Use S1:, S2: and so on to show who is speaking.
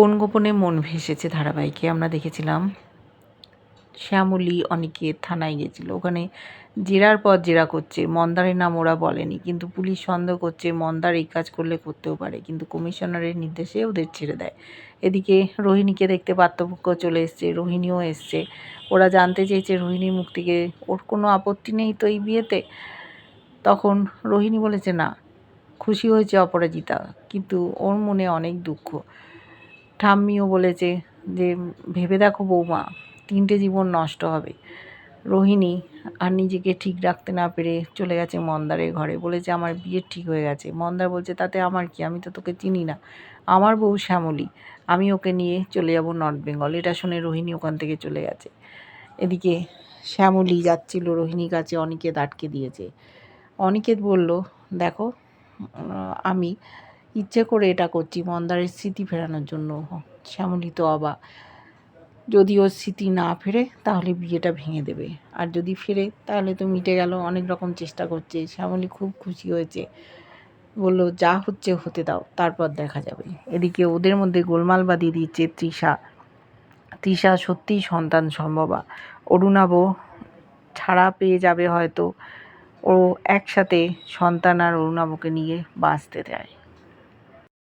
S1: কোন গোপনে মন ভেসেছে ধারাবাহিকে? আমরা দেখেছিলাম শ্যামলী অনেকে থানায় গেছিল। ওখানে জেরার পর জেরা করছে, মন্দারের নাম ওরা বলেনি। কিন্তু পুলিশ সন্দেহ করছে, মন্দার এই কাজ করলে করতেও পারে। কিন্তু কমিশনারের নির্দেশে ওদের ছেড়ে দেয়। এদিকে রোহিণীকে দেখতে পার্থপক্ষ চলে এসছে, রোহিণীও এসছে। ওরা জানতে চেয়েছে রোহিণীর মুখ থেকে, ওর কোনো আপত্তি নেই তো এই বিয়েতে? তখন রোহিণী বলেছে, না, খুশি হয়েছে অপরাজিতা, কিন্তু ওর মনে অনেক দুঃখ। ঠাম্মিও বলেছে যে, ভেবে দেখো বৌমা, তিনটে জীবন নষ্ট হবে। রোহিণী আর নিজেকে ঠিক রাখতে না পেরে চলে গেছে মন্দারের ঘরে। বলেছে, আমার বিয়ে ঠিক হয়ে গেছে। মন্দার বলছে, তাতে আমার কি? আমি তো তোকে চিনি না। আমার বউ শ্যামলী, আমি ওকে নিয়ে চলে যাব নর্থ বেঙ্গল। এটা শুনে রোহিণী ওখান থেকে চলে গেছে। এদিকে শ্যামলী যাচ্ছিল রোহিণীর কাছে, অনিকেত আটকে দিয়েছে। অনিকেত বলল, দেখো আমি ইচ্ছে করে এটা করছি, মন্দারের স্মৃতি ফেরানোর জন্য। শ্যামলী তো অবা যদি ওর স্মৃতি না ফেরে, তাহলে বিয়েটা ভেঙে দেবে। আর যদি ফেরে, তাহলে তো মিটে গেল, অনেক রকম চেষ্টা করছে। শ্যামলী খুব খুশি হয়েছে। বলল, যা হচ্ছে, হতে দাও। তারপর দেখা যাবে। এদিকে ওদের মধ্যে গোলমাল বাঁধিয়ে দিচ্ছে তৃষা। তৃষা সত্যিই সন্তান সম্ভবা। অরুণাব ছাড়া পেয়ে যাবে হয়তো। ও একসাথে সন্তান আর অরুণাবকে নিয়ে বাঁচতে দেয়